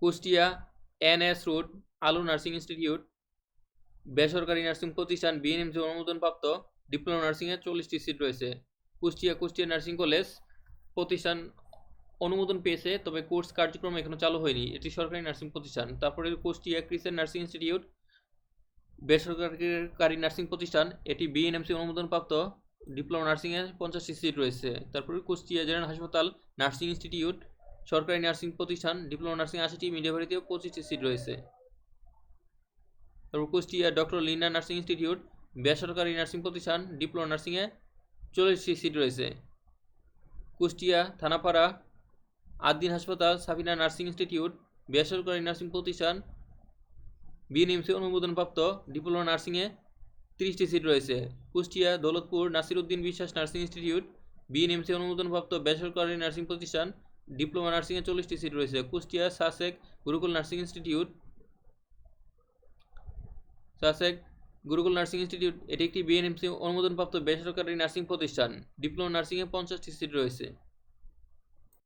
Kushtia N S road, Alu nursing institute, বেসরকারি nursing প্রতিষ্ঠান BNMC অনুমোদনপ্রাপ্ত ডিপ্লোমা নার্সিংয়ে চল্লিশটি সিট রয়েছে। কুষ্টিয়া কুষ্টিয়া নার্সিং কলেজ প্রতিষ্ঠান অনুমোদন পেয়েছে, তবে কোর্স কার্যক্রম এখনও চালু হয়নি। এটি সরকারি নার্সিং প্রতিষ্ঠান। তারপরে কুষ্টিয়া ক্রিসেন্ট নার্সিং ইনস্টিটিউট, বেসরকারি নার্সিং প্রতিষ্ঠান, এটি বিএনএমসি অনুমোদনপ্রাপ্ত ডিপ্লোমা নার্সিংয়ে পঞ্চাশটি সিট রয়েছে। তারপরে কুষ্টিয়া জেনারেল হাসপাতাল নার্সিং ইনস্টিটিউট সরকারি নার্সিং প্রতিষ্ঠান, ডিপ্লোমা নার্সিং আশিটি মিডিয়াভারিতেও পঁচিশটি সিট রয়েছে। তারপর Kushtia doctor Lina nursing institute, বেসরকারি নার্সিং প্রতিষ্ঠান, ডিপ্লোমা নার্সিংয়ে চল্লিশটি সিট রয়েছে। কুষ্টিয়া, থানাপাড়া আদ্দিন হাসপাতাল সাফিনা নার্সিং ইনস্টিটিউট, বেসরকারি নার্সিং প্রতিষ্ঠান, বিএনএমসি অনুমোদনপ্রাপ্ত, ডিপ্লোমা নার্সিংয়ে তিরিশটি সিট রয়েছে। কুষ্টিয়া, দৌলতপুর নাসিরউদ্দিন বিশ্বাস নার্সিং ইনস্টিটিউট, বিএনএমসি অনুমোদনপ্রাপ্ত, বেসরকারি নার্সিং প্রতিষ্ঠান ডিপ্লোমা নার্সিংয়ে চল্লিশটি সিট রয়েছে, Kushtia, সাসেক, Gurukul nursing institute. সাসেক, Gurukul nursing institute, এটি একটি বিএনএমসি অনুমোদনপ্রাপ্ত বেসরকারি নার্সিং প্রতিষ্ঠান। ডিপ্লোমা নার্সিংয়ে পঞ্চাশটি সিট রয়েছে।